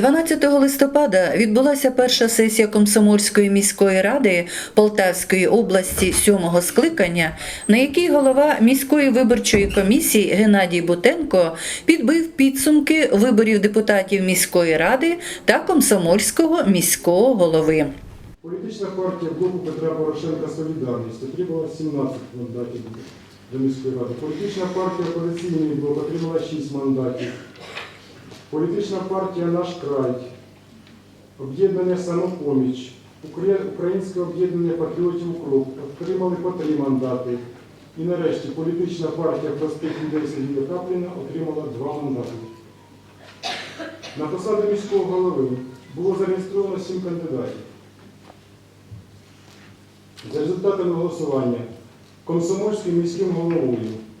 12 листопада відбулася перша сесія Комсомольської міської ради Полтавської області сьомого скликання, на якій голова міської виборчої комісії Геннадій Бутенко підбив підсумки виборів депутатів міської ради та комсомольського міського голови. Політична партія блоку Петра Порошенка Солідарність отримала 17 мандатів до міської ради. Політична партія Опозиційний блок отримала 6 мандатів. Політична партія Наш край, об'єднання Самопоміч, Українське об'єднання патріотів Укроп отримали по 3 мандати. І нарешті політична партія простих людей Сергія Капліна отримала 2 мандати. На посаду міського голови було зареєстровано 7 кандидатів. За результатами голосування Комсомольським міським головою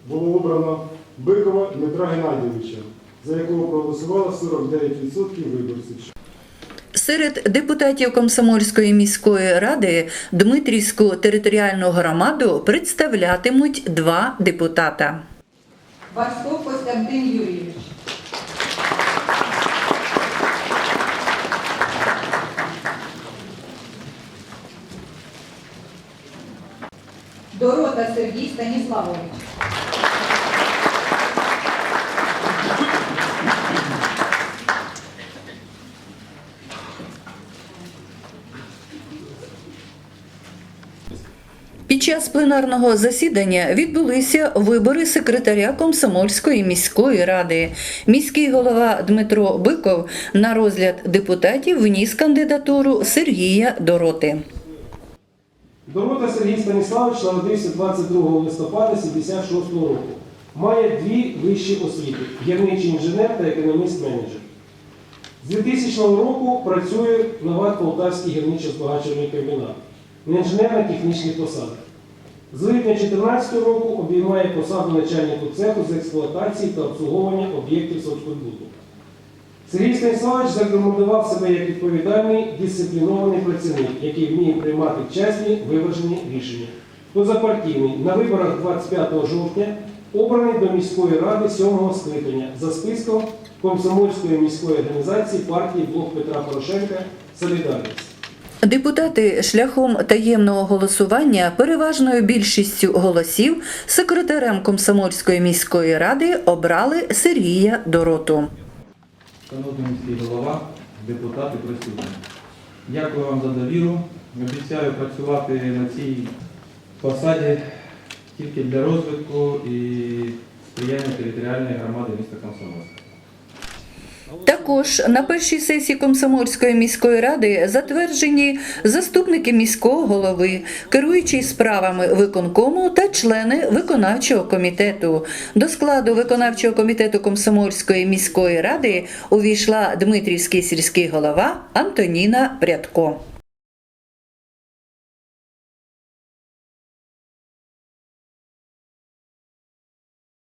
було обрано Бикова Дмитра Геннадійовича, за якого проголосувало 49% виборців. Серед депутатів Комсомольської міської ради Дмитрівську територіальну громаду представлятимуть два депутата. Варськов Костянтин Юрійович. Дорота Сергій Станіславович. Під час пленарного засідання відбулися вибори секретаря Комсомольської міської ради. Міський голова Дмитро Биков на розгляд депутатів вніс кандидатуру Сергія Дороти. Дорота Сергій Станіславович народився 22 листопада 76 року. Має дві вищі освіти гірничий інженер та економіст-менеджер. З 2000 року працює на Полтавський гірничо-збагачувальний комбінат на інженерно-технічних посадах. З липня 2014 року обіймає посаду начальнику цеху з експлуатації та обслуговування об'єктів соцкультбуту. Сергій Станіславович зарекомендував себе як відповідальний дисциплінований працівник, який вміє приймати чесні виважені рішення. Позапартійний на виборах 25 жовтня обраний до міської ради 7-го скликання за списком Комсомольської міської організації партії Блок Петра Порошенка Солідарність. Депутати шляхом таємного голосування переважною більшістю голосів секретарем Комсомольської міської ради обрали Сергія Дороту. Шановний міський голова, депутати присутні. Дякую вам за довіру. Обіцяю працювати на цій посаді тільки для розвитку і сприяння територіальної громади міста Комсомольська. Також на першій сесії Комсомольської міської ради затверджені заступники міського голови, керуючий справами виконкому та члени виконавчого комітету. До складу виконавчого комітету Комсомольської міської ради увійшла Дмитрівський сільський голова Антоніна Прядко.